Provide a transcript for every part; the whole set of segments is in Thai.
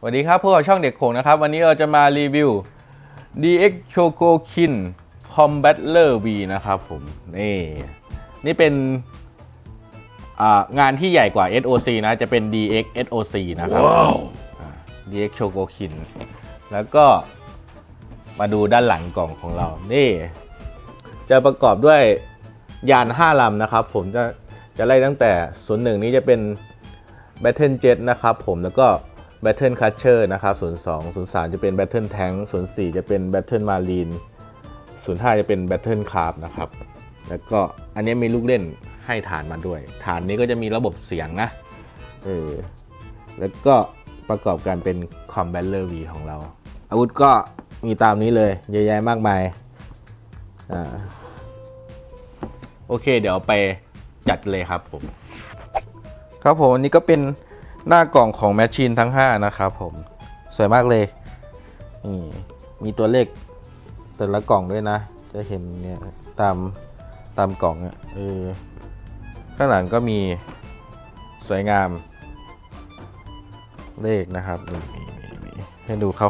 สวัสดีครับพวกเราช่องเด็กโขงนะครับ วันนี้เราจะมารีวิว DX Choco Kin Combattler V นะครับผม นี่ นี่เป็นอ่างานที่ใหญ่กว่า SOC นะ จะเป็น DX SOC นะครับอ่า DX Choco Kin แล้วก็มาดูด้านหลังกล่องของเรา นี่ จะประกอบด้วยยาน 5 ลำนะครับ ผมจะจะไล่ตั้งแต่ส่วนหนึ่งนี้จะเป็น Battle Jet นะครับผมแล้วก็ Battle Catcher นะครับส่วน2ส่วน3จะเป็น Battle Tank ส่วน4จะเป็น Battle Marine ส่วน5จะเป็น Battle Craft นะครับ แล้วก็อันนี้มีลูกเล่นให้ฐานมาด้วย ฐานนี้ก็จะมีระบบเสียงนะ เออ แล้วก็ประกอบกันเป็น c o m b a t l e r V ของเรา อาวุธก็มีตามนี้เลย เยอะแยะมากมาย อ่า โอเค เดี๋ยวไปจัดเลยครับผม ครับผมอันนี้ก็เป็น หน้ากล่องของแมชชีนทั้ง 5 นะครับผม สวยมากเลย นี่มีตัวเลขแต่ละกล่องด้วยนะ จะเห็นเนี่ยตามตามกล่องอะเออข้างหลังก็มีสวยงาม เลขนะครับนี่ให้ดูเข้า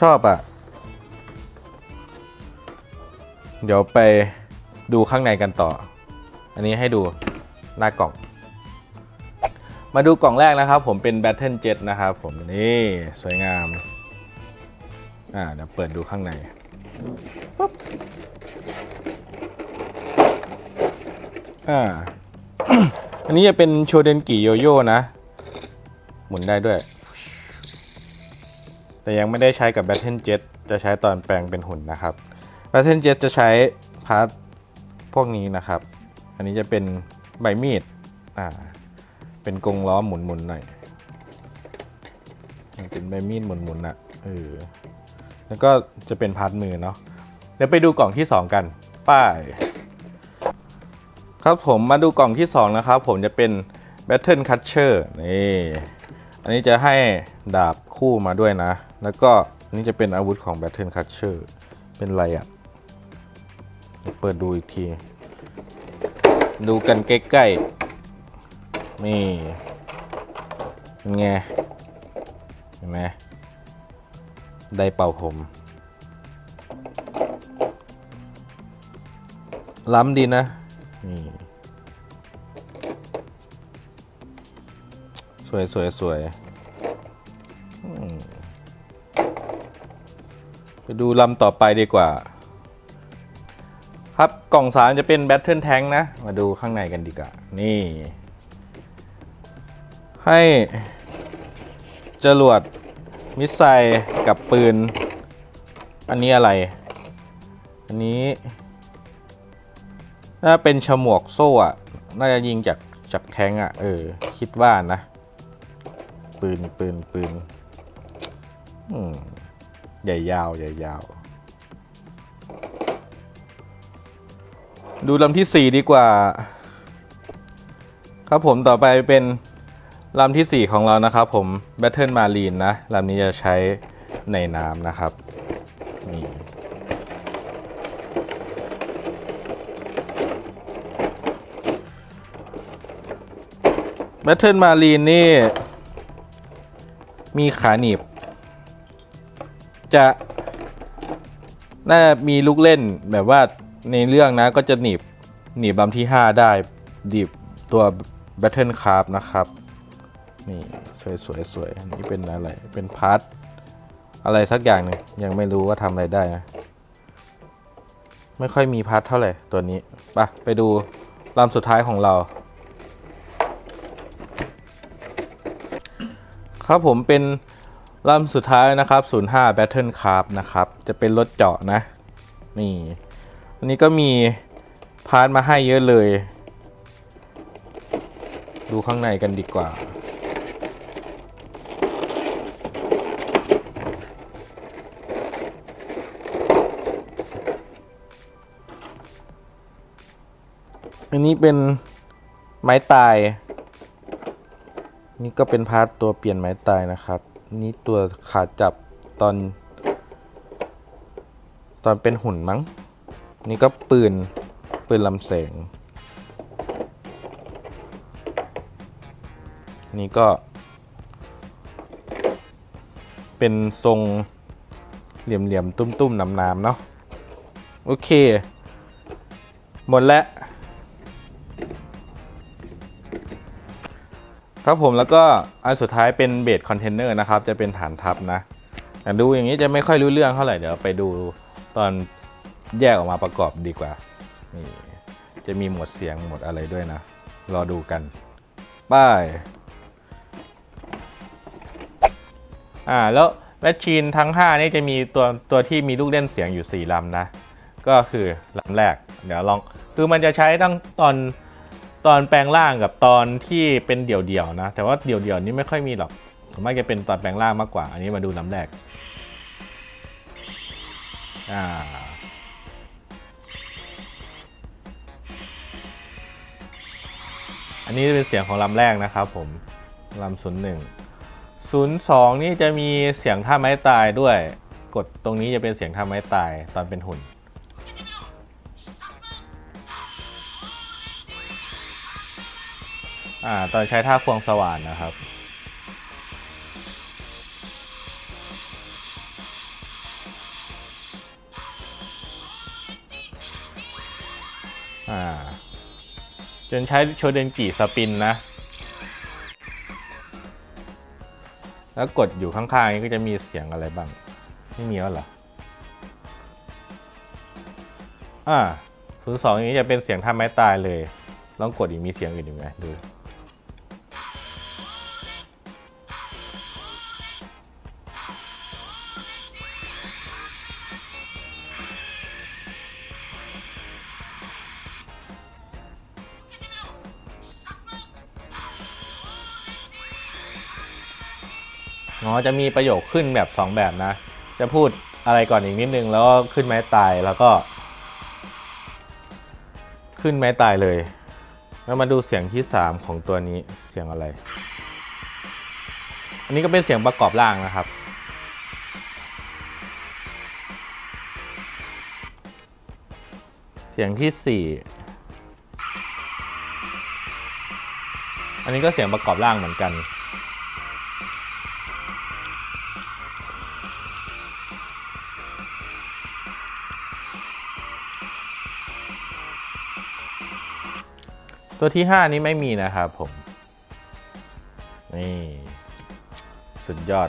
ชอบอะ เดี๋ยวไปดูข้างในกันต่อ อันนี้ให้ดู หน้ากล่อง มาดูกล่องแรกนะครับ ผมเป็น Battle Jet นะครับ ผมนี่สวยงามอ่าเดี๋ยวเปิดดูข้างในปุ๊บอ่าอันนี้จะเป็นโชเดนกิโยโย่นะ หมุนได้ด้วย แต่ยังไม่ได้ใช้กับ Battle Jet จะใช้ตอนแปลงเป็นหุ่นนะครับ Battle Jet จะใช้พาร์ทพวกนี้นะครับ อันนี้จะเป็น ใบมีด อ่า เป็นกรงล้อหมุนๆหน่อยเป็นใบมีดหมุนๆอะ เออ แล้วก็จะเป็นพาร์ทมือเนาะ เดี๋ยวไปดูกล่องที่2กัน ป้าย ครับผมมาดูกล่องที่2นะครับ ผมจะเป็น Battle Catcher นี่ อันนี้จะให้ดาบคู่มาด้วยนะ แล้วก็อันนี้จะเป็นอาวุธของ Battle Catcher เป็นอะไรอะ่ะ เปิดดูอีกที ดูกันใกล้ๆ นี่เป็นไง เห็นไหมได้เป่าผม ล้ำดีนะ นี่ สวยสวยสวยไปดูลำต่อไปดีกว่า ครับกล่องสามจะเป็นแบตเทิลแทงนะ มาดูข้างในกันดีกว่า นี่ ให้จรวดมิสไซล์กับปืน อันนี้อะไร อันนี้น่าเป็นฉมวกโซ่อะน่าจะยิงจากจากแข้งอะเออ คิดว่านะ ปืนปืนปืนอืมใหญ่ยาวใหญ่ยาว ดูลำที่ 4 ดีกว่า ครับผมต่อไปเป็นลำที่ 4 ของเรานะครับผม Battle Marine นะลำนี้จะใช้ในน้ำนะครับนี่ Battle Marine นี่ มีขาหนีบ จะ น่ามีลูกเล่นแบบว่า ในเรื่องนะก็จะหนีบหนีบลำที่ 5 ได้ดีบตัว Battle Craft นะครับ นี่ สวยสวยสวยนนี้เป็นอะไร เป็นพาร์ทอะไรสักอย่างหนึ่งยังไม่รู้ว่าทำอะไรได้นะ ไม่ค่อยมีพาร์ทเท่าไหร่ตัวนี้ไปไปดูลำสุดท้ายของเรา ครับผมเป็นลำสุดท้ายนะครับ 05 Battle Craft นะครับ จะเป็นรถเจาะนะ นี่ อันนี้ก็มีพาร์ทมาให้เยอะเลย ดูข้างในกันดีกว่าอันนี้เป็นไม้ตาย นี่ก็เป็นพาร์ทตัวเปลี่ยนไม้ตายนะครับ นี่ตัวขาจับตอน ตอนเป็นหุ่นมั้ง นี่ก็ปืน ปืนลำแสง นี่ก็ เป็นทรงเหลี่ยมๆ ตุ้มๆน้ำๆเนาะ โอเค หมดแล้ว ครับผมแล้วก็อันสุดท้ายเป็นเบสคอนเทนเนอร์นะครับ จะเป็นฐานทับนะแต่ดูอย่างนี้จะไม่ค่อยรู้เรื่องเท่าไหร่ เดี๋ยวไปดูตอน แยกออกมาประกอบดีกว่านี่จะมีหมดเสียงหมดอะไรด้วยนะ รอดูกันป้ายอ่าแล้วแมชชีนทั้ง 5 นี่จะมีตัวตัวที่มีลูกเล่นเสียงอยู่ 4ลำนะ ก็คือลำแรก เดี๋ยวลองคือมันจะใช้ตั้งตอนตอนแปลงร่างกับตอนที่เป็นเดี่ยวๆนะ แต่ว่าเดี่ยวๆนี้ไม่ค่อยมีหรอกส่วนมากจะเป็นตอนแปลงร่างมากกว่า อันนี้มาดูลำแรกอ่า อันนี้จะเป็นเสียงของลำแรกนะครับผมลำศูนย์หนึ่งศูนย์สองนี่จะมีเสียงท่าไม้ตายด้วย กดตรงนี้จะเป็นเสียงท่าไม้ตายตอนเป็นหุ่น อ่าตอนใช้ท่าควงสว่านนะครับอ่า จนใช้โชเดนกิสปินนะ แล้วกดอยู่ข้างๆนี้ก็จะมีเสียงอะไรบ้าง ไม่มีแล้วเหรอ อ่าศูนย์สองนี้จะเป็นเสียงท่าไม้ตายเลย ลองกดอีกมีเสียงอื่นอีกไหมดู อ๋อจะมีประโยคขึ้นแบบ 2 แบบนะ จะพูดอะไรก่อนอีกนิดนึง แล้วก็ขึ้นไม้ตายแล้วก็ ขึ้นไม้ตายเลย แล้วมาดูเสียงที่ 3 ของตัวนี้เสียงอะไร อันนี้ก็เป็นเสียงประกอบร่างนะครับ เสียงที่ 4 อันนี้ก็เสียงประกอบร่างเหมือนกัน ตัวที่ 5 นี้ไม่มีนะครับผม นี่ สุดยอด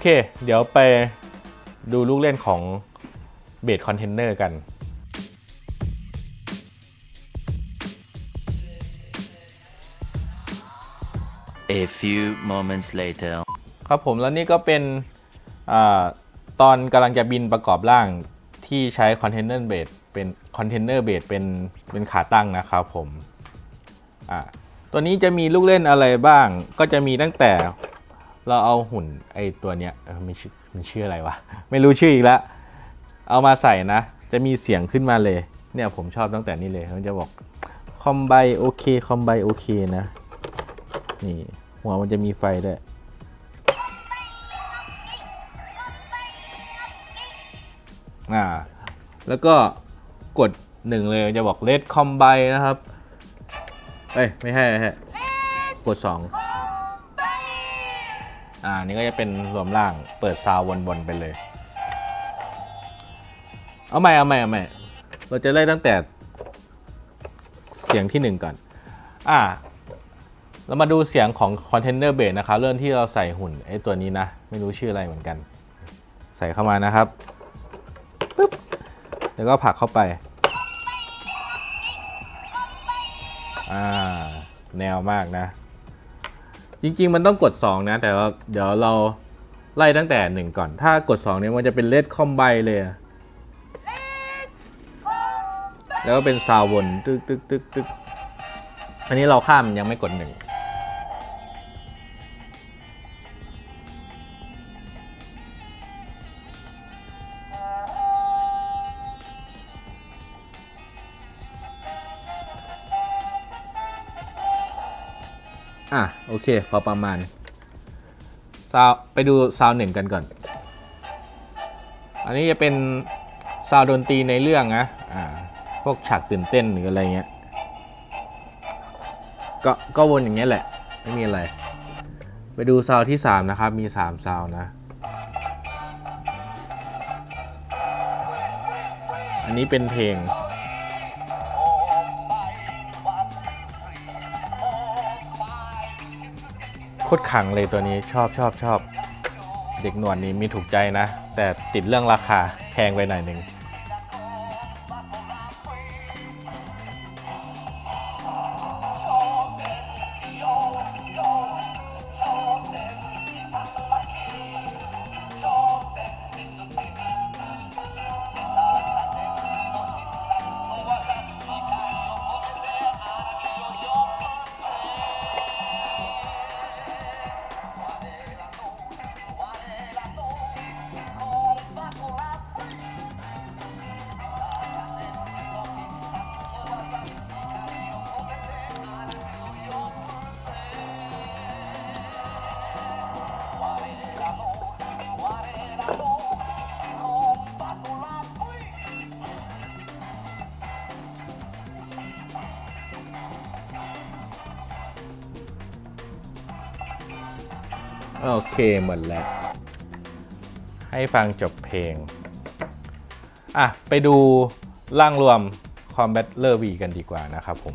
เค เดี๋ยวไปดูลูกเล่นของเบสคอนเทนเนอร์กัน A few moments later. ครับผมแล้วนี่ก็เป็นอาตอนกำลังจะบินประกอบร่างที่ใช้คอนเทนเนอร์เบสเป็นคอนเทนเนอร์เบสเป็นเป็นขาตั้งนะครับผม อ่าตัวนี้จะมีลูกเล่นอะไรบ้าง ก็จะมีตั้งแต่ เราเอาหุ่นไอตัวเนี้ยไม่ชื่อมันชื่ออะไรวะ ไม่รู้ชื่ออีกแล้วเอามาใส่นะ จะมีเสียงขึ้นมาเลย เนี่ยผมชอบตั้งแต่นี้เลย มันจะบอกคอมไบโอเคคอมไบโอเคนะ นี่ หัวมันจะมีไฟด้วยอ่าแล้วก็กดหนึ่งเลยจะบอก Red Combine นะครับ เอ้ย ไม่ใช่ไม่ใช่กดสอง อ่านี่ก็จะเป็นรวมล่างเปิดซาววนๆไปเลย เอาใหม่เอาใหม่เอาใหม่เราจะไล่ตั้งแต่เสียงที่หนึ่งก่อน อ่า เรามาดูเสียงของคอนเทนเนอร์เบสนะครับ เริ่มที่เราใส่หุ่นไอ้ตัวนี้นะ ไม่รู้ชื่ออะไรเหมือนกัน ใส่เข้ามานะครับปึ๊บแล้วก็ผลักเข้าไป อ่า แนวมากนะ จริง ๆ มันต้องกด 2 นะ แต่เดี๋ยวเราไล่ตั้งแต่ 1 ก่อน ถ้ากด 2 เนี่ยมันจะเป็นเลดคอมไบเลย แล้วก็เป็นซาววนตึกตึกตึกตึกอันนี้เราข้ามยังไม่กด 1 อะโอเค พอประมาณซาวไปดูซาวหนึ่งกันก่อน อันนี้จะเป็นซาวดนตรีในเรื่องนะอ่าพวกฉากตื่นเต้นหรืออะไรเงี้ยก็ก็วนอย่างเงี้ยแหละ ไม่มีอะไร ไปดูซาวที่ 3 นะครับ มี 3 ซาวนะ อันนี้เป็นเพลง ตรขังเลยตัวนี้ชอบชอบชอบ เด็กหนวดนี้มีถูกใจนะ แต่ติดเรื่องราคาแพงไปหน่อยหนึ่ง โอเคหมดแล้ว ให้ฟังจบเพลง อะ ไปดูร่างรวม Combat l e r V กันดีกว่านะครับผม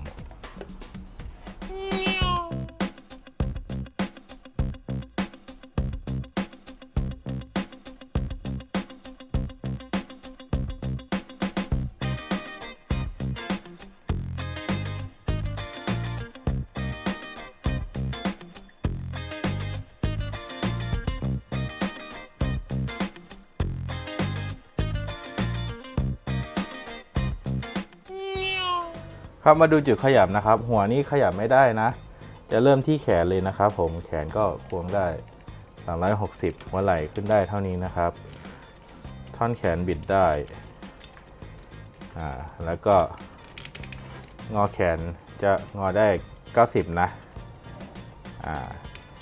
ครับมาดูจุดขยับนะครับ หัวนี้ขยับไม่ได้นะ จะเริ่มที่แขนเลยนะครับ ผมแขนก็ควงได้ 360 หัวไหล่ขึ้นได้เท่านี้นะครับ ท่อนแขนบิดได้อ่าแล้วก็งอแขนจะงอได้ 90 นะอ่า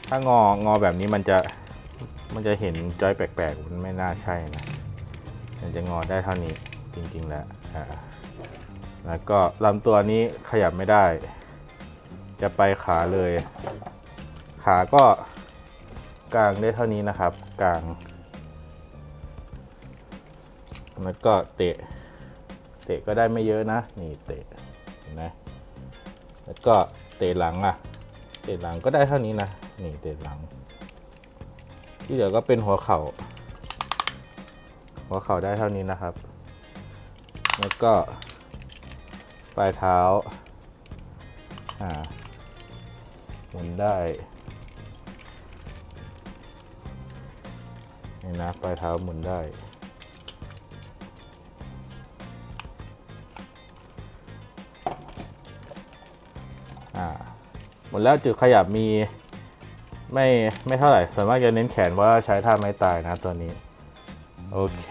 ถ้างองอแบบนี้มันจะมันจะเห็นจอยแปลกๆ มันไม่น่าใช่นะ มันจะงอได้เท่านี้จริงๆแล้วอ่า แล้วก็ลำตัวนี้ขยับไม่ได้ จะไปขาเลย ขาก็กลางได้เท่านี้นะครับ กลาง แล้วก็เตะ เตะก็ได้ไม่เยอะนะ นี่เตะนไหมแล้วก็เตะหลังอะ เตะหลังก็ได้เท่านี้นะ นี่เตะหลัง ที่เหลือก็เป็นหัวเข่า หัวเข่าได้เท่านี้นะครับ แล้วก็ ปลายเท้าอ่าหมุนได้นี่นะปลายเท้าหมุนได้หมดแล้วจุดขยับมีไม่ไม่เท่าไหร่ส่วนมากจะเน้นแขนว่าใช้ท่าไม้ตายนะตัวนี้ โอเค